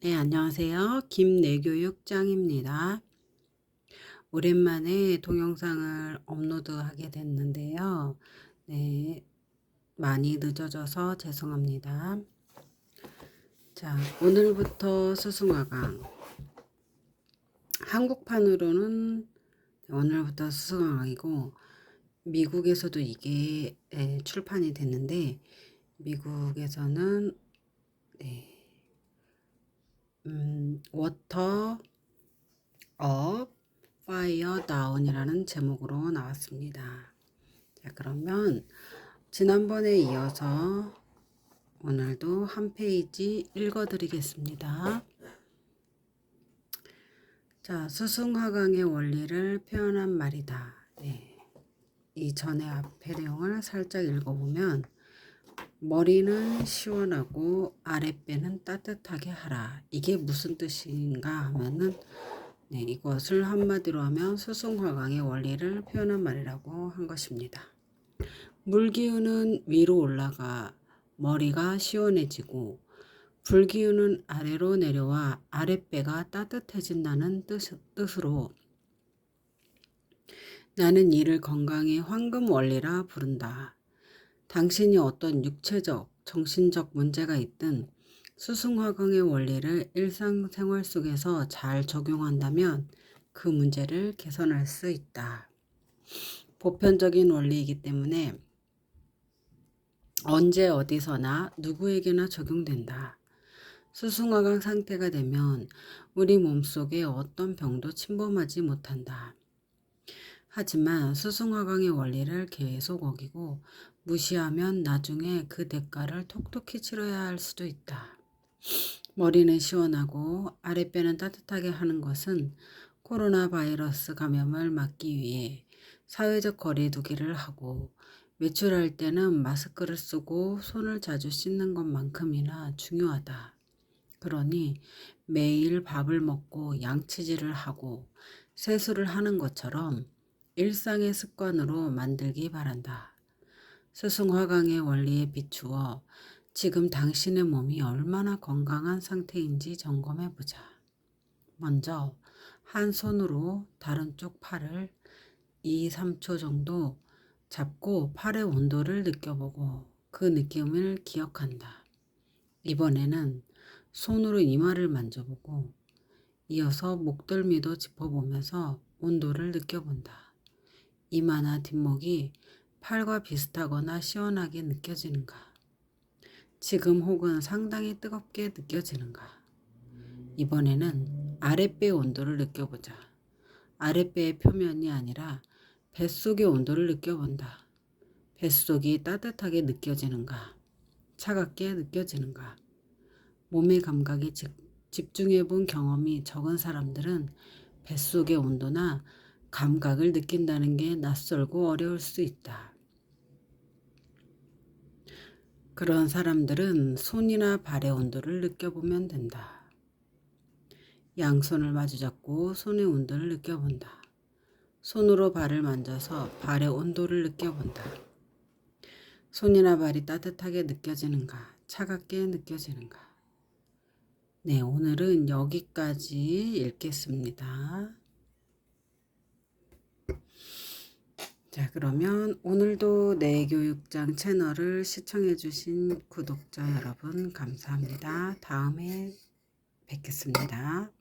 네, 안녕하세요. 김내교육장입니다. 오랜만에 동영상을 업로드하게 됐는데요. 네, 많이 늦어져서 죄송합니다. 자, 오늘부터 수승화강. 한국판으로는 오늘부터 수승화강이고, 미국에서도 이게 예, 출판이 됐는데, 미국에서는 네, 음, 워터 업 파이어 다운이라는 제목으로 나왔습니다. 자, 그러면 지난번에 이어서 오늘도 한 페이지 읽어 드리겠습니다. 자, 수승화강의 원리를 표현한 말이다. 네. 이 전의 앞의 내용을 살짝 읽어보면 머리는 시원하고 아랫배는 따뜻하게 하라. 이게 무슨 뜻인가 하면은 네, 이것을 한마디로 하면 수승화강의 원리를 표현한 말이라고 한 것입니다. 물기운은 위로 올라가 머리가 시원해지고 불기운은 아래로 내려와 아랫배가 따뜻해진다는 뜻, 뜻으로 나는 이를 건강의 황금 원리라 부른다. 당신이 어떤 육체적, 정신적 문제가 있든 수승화강의 원리를 일상생활 속에서 잘 적용한다면 그 문제를 개선할 수 있다. 보편적인 원리이기 때문에 언제 어디서나 누구에게나 적용된다. 수승화강 상태가 되면 우리 몸속에 어떤 병도 침범하지 못한다. 하지만 수승화강의 원리를 계속 어기고 무시하면 나중에 그 대가를 톡톡히 치러야 할 수도 있다. 머리는 시원하고 아랫배는 따뜻하게 하는 것은 코로나 바이러스 감염을 막기 위해 사회적 거리 두기를 하고 외출할 때는 마스크를 쓰고 손을 자주 씻는 것만큼이나 중요하다. 그러니 매일 밥을 먹고 양치질을 하고 세수를 하는 것처럼 일상의 습관으로 만들기 바란다. 스승화강의 원리에 비추어 지금 당신의 몸이 얼마나 건강한 상태인지 점검해 보자. 먼저 한 손으로 다른 쪽 팔을 2, 3초 정도 잡고 팔의 온도를 느껴보고 그 느낌을 기억한다. 이번에는 손으로 이마를 만져보고 이어서 목덜미도 짚어보면서 온도를 느껴본다. 이마나 뒷목이 팔과 비슷하거나 시원하게 느껴지는가? 지금 혹은 상당히 뜨겁게 느껴지는가? 이번에는 아랫배 온도를 느껴보자. 아랫배의 표면이 아니라 뱃속의 온도를 느껴본다. 뱃속이 따뜻하게 느껴지는가? 차갑게 느껴지는가? 몸의 감각에 집중해 본 경험이 적은 사람들은 뱃속의 온도나 감각을 느낀다는 게 낯설고 어려울 수 있다. 그런 사람들은 손이나 발의 온도를 느껴보면 된다. 양손을 마주잡고 손의 온도를 느껴본다. 손으로 발을 만져서 발의 온도를 느껴본다. 손이나 발이 따뜻하게 느껴지는가, 차갑게 느껴지는가. 네, 오늘은 여기까지 읽겠습니다. 자, 그러면 오늘도 내 교육장 채널을 시청해주신 구독자 여러분 감사합니다. 다음에 뵙겠습니다.